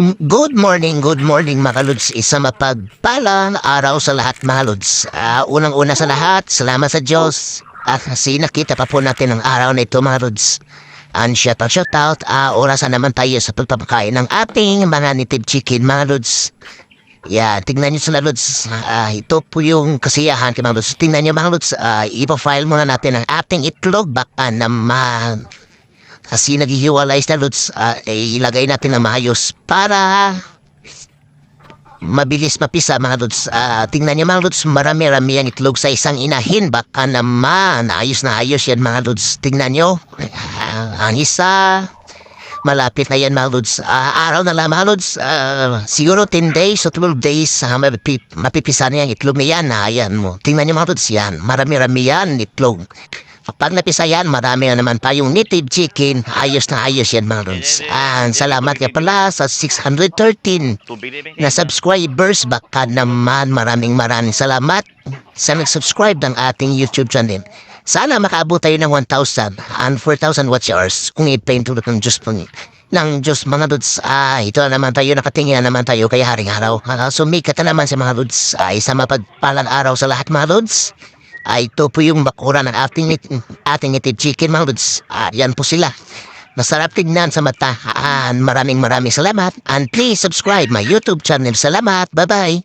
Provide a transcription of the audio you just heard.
Good morning, good morning mga lods. Isa mapagpalang araw sa lahat mga lods. Ah, Unang-una sa lahat, salamat sa Diyos. At kasi nakita pa po natin ang araw na ito mga lods. And shout out, shout out, ah, orasan naman tayo sa pagpapakain ng ating mga native chicken mga lods. Yeah, tingnan nyo sa lods. Ah, ito po yung kasiyahan kay mga lods. Tingnan nyo mga lods, ah, ipafile muna natin ang ating itlog baka naman kasi naghihiwalay lods, ah, eh, ilagay natin ng maayos para mabilis mapisa mga lods. Ah, tingnan niyo mga lods, marami-rami ang itlog sa isang inahin. Baka naman, ayos na ayos yan mga lods. Tingnan niyo, Ah, ang isa, malapit na yan mga lods. Ah, araw na lang mga lods, Ah, siguro 10 days o 12 days, uh, mapipisa na yung itlog na yan. Ah, yan mo. Tingnan niyo mga lods yan, marami-rami yan itlog. Kapag napisa yan, marami na naman tayong native chicken. Ayos na ayos yan mga lods. Ah, salamat ka pala sa 613 na subscribers. Baka naman maraming maraming salamat sa nag-subscribe ng ating YouTube channel. Sana makaabot tayo ng 1,000 and 4,000 watch hours kung ipayin tulad ng Diyos po ng Diyos mga lods. Ah, ito na naman tayo, nakatingin na naman tayo kay Haring Araw. Ah, sumikat na naman sa mga lods. Ay, sa mapagpalang araw sa lahat mga lods. Ay, ito po yung bakura ng ating, ating native chicken mga lods. Ah, yan po sila. Masarap tignan sa mata. Ah, maraming maraming salamat. And please subscribe my YouTube channel. Salamat. Bye-bye.